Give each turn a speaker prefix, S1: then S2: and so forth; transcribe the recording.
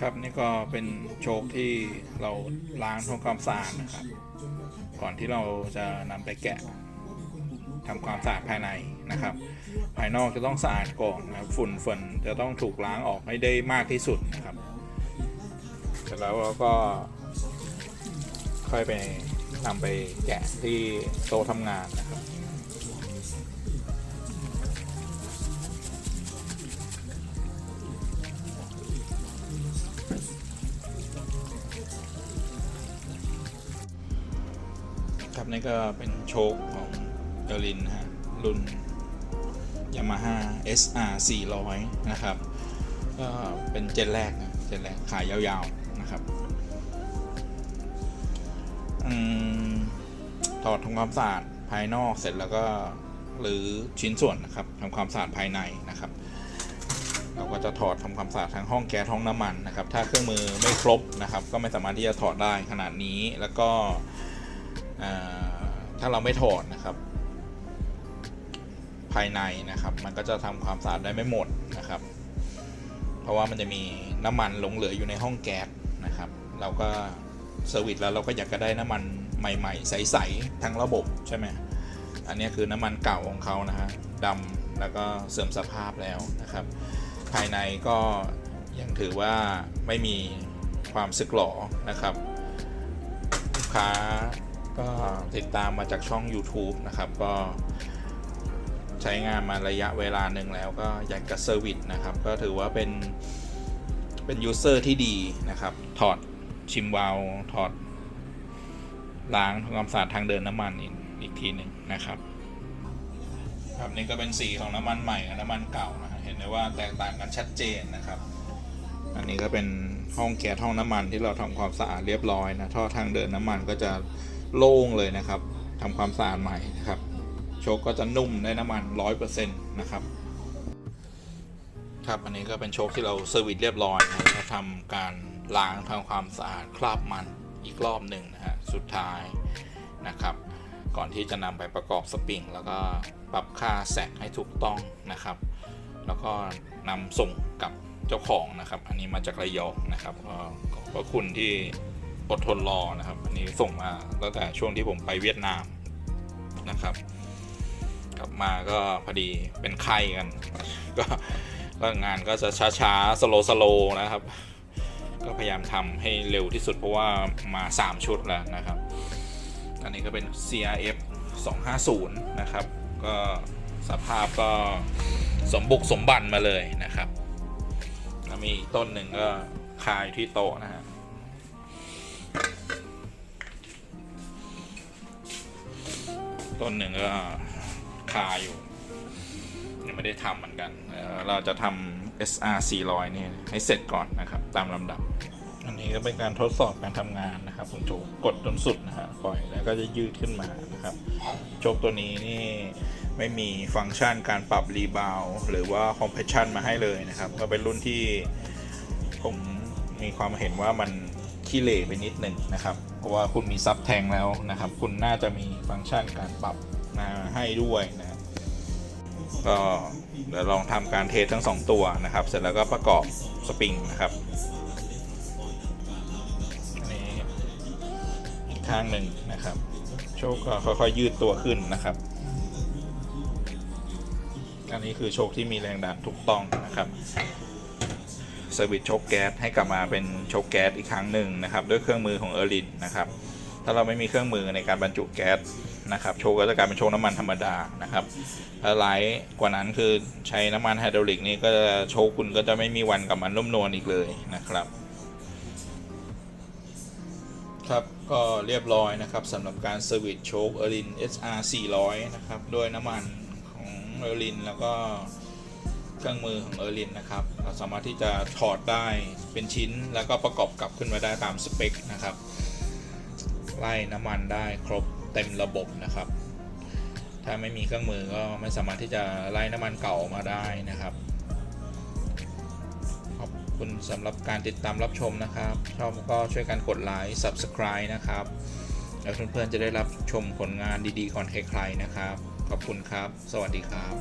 S1: ครับนี่ก็เป็นโชคที่เราล้างทำความสะอาดนะครับ ก่อนที่เราจะนำไปแกะทำความสะอาดภายในนะครับ ภายนอกจะต้องสะอาดก่อนนะครับฝุ่นฝนจะต้องถูกล้างออกให้ได้มากที่สุดนะครับเสร็จแล้วเราก็ค่อยไปนำไปแกะที่โต๊ะทำงานนะครับ ครับนี่ก็เป็นโชคของเออรินฮะรุ่น Yamaha SR 400 นะครับก็เป็นเจนแรกนะเจนแรกขายยาวๆนะครับอถอดทำความสะอาดภายนอกเสร็จแล้วก็หรือชิ้นส่วนนะครับทำความสะอาดภายในนะครับ เราก็จะถอดทำความสะอาดทั้งห้องแก๊สห้องน้ำมันนะครับ ถ้าเครื่องมือไม่ครบนะครับ ก็ไม่สามารถที่จะถอดได้ขนาดนี้แล้วก็ ถ้าเราไม่ถอดนะครับ ภายในนะครับ มันก็จะทำความสะอาดได้ไม่หมดนะครับ เพราะว่ามันจะมีน้ำมันหลงเหลืออยู่ในห้องแก๊สนะครับ เราก็เซอร์วิสแล้วเราก็อยากจะได้น้ำมันใหม่ ๆ ใสๆทั้งระบบใช่ไหมอันนี้คือน้ำมันเก่าของเขานะฮะดำแล้วก็เสื่อมสภาพแล้วนะครับ ภายในก็ยังถือว่าไม่มีความสึกหรอนะครับลูกค้า ก็ติดตามมาจากช่อง YouTube นะครับ ก็ใช้งานมาระยะเวลาหนึ่งแล้วก็อยากจะเซอร์วิสนะครับ ก็ถือว่าเป็นเป็นยูเซอร์ที่ดีนะครับ ถอดชิมวาลถอดล้างทำความสะอาดทางเดินน้ำมันอีกอีกทีหนึ่งนะครับ ครับนี่ก็เป็นสีของน้ำมันใหม่กับน้ำมันเก่านะเห็นได้ว่าแตกต่างกันชัดเจนนะครับ อันนี้ก็เป็นห้องแก๊สห้องน้ำมันที่เราทำความสะอาดเรียบร้อยนะท่อทางเดินน้ำมันก็จะ โล่งเลยนะครับทำความสะอาดใหม่นะครับ โชคก็จะนุ่มได้น้ำมัน 100%นะครับครับอันนี้ก็เป็นโชคที่เราเซอร์วิสเรียบร้อยนะแล้วทำการล้างทำความสะอาดคราบมันอีกรอบหนึ่งนะฮะสุดท้ายนะครับ ก่อนที่จะนำไปประกอบสปริง แล้วก็ปรับค่าแสกให้ถูกต้องนะครับ แล้วก็นำส่งกับเจ้าของนะครับ อันนี้มาจากระยองนะครับก็ขอบพระคุณที่ อดทนรอนะครับ อันนี้ส่งมาตั้งแต่ช่วงที่ผมไปเวียดนามนะครับ กลับมาก็พอดีเป็นไข้กัน ก็ก็งานก็จะช้าๆสโลสโลนะครับ ก็พยายามทำให้เร็วที่สุดเพราะว่ามา 3 ชุดแล้วนะครับ อันนี้ก็เป็น CRF 250 นะครับ ก็สภาพก็สมบุกสมบันมาเลยนะครับ แล้วมีต้นหนึ่งก็คายที่โต๊ะนะ ต้นหนึ่งก็คาอยู่ยังไม่ได้ทำเหมือนกันเอ่อเราจะทำ SR 400นี่ให้เสร็จก่อนนะครับ ตามลำดับ อันนี้ก็เป็นการทดสอบการทำงานนะครับผมโจกกดจนสุดนะฮะปล่อยแล้วก็จะยืดขึ้นมานะครับโจกตัวนี้นี่ไม่มีฟังก์ชันการปรับรีบาวหรือว่าคอมเพรสชันมาให้เลยนะครับ ก็เป็นรุ่นที่ผมมีความเห็นว่ามัน ขี้เหร่ไปนิดหนึ่งนะครับ เพราะว่าคุณมีซับแทงแล้วนะครับ คุณน่าจะมีฟังก์ชันการปรับมาให้ด้วยนะก็เดี๋ยวลองทำการเทสทั้งสองตัวนะครับ เสร็จแล้วก็ประกอบสปริงนะครับอันนี้อีกข้างหนึ่งนะครับ โชคก็ค่อยๆยืดตัวขึ้นนะครับอันนี้คือโชคที่มีแรงดันถูกต้องนะครับ เซอร์วิสโชคแก๊สให้กลับมาเป็นโชคแก๊สอีกครั้งหนึ่งนะครับด้วยเครื่องมือของเออร์ลินนะครับถ้าเราไม่มีเครื่องมือในการบรรจุแก๊สนะครับโชคก็จะกลายเป็นโชคน้ำมันธรรมดานะครับแล้วไลท์กว่านั้นคือใช้น้ำมันไฮดรอลิกนี่ก็โชคคุณก็จะไม่มีวันกลับมันนุ่มนวลอีกเลยนะครับครับก็เรียบร้อยนะครับสำหรับการเซอร์วิสโชคเออริน SR 400 นะครับ ด้วยน้ำมันของเออรินแล้วก็ เครื่องมือของเออรินนะครับเราสามารถที่จะถอดได้เป็นชิ้นแล้วก็ประกอบกลับขึ้นมาได้ตามสเปคนะครับไล่น้ำมันได้ครบเต็มระบบนะครับ ถ้าไม่มีเครื่องมือก็ไม่สามารถที่จะไล่น้ำมันเก่ามาได้นะครับ ขอบคุณสำหรับการติดตามรับชมนะครับ ชอบก็ช่วยกันกดไลค์ Subscribe นะครับ แล้วเพื่อนๆจะได้รับชมผลงานดีๆก่อนใครๆนะครับ ขอบคุณครับ สวัสดีครับ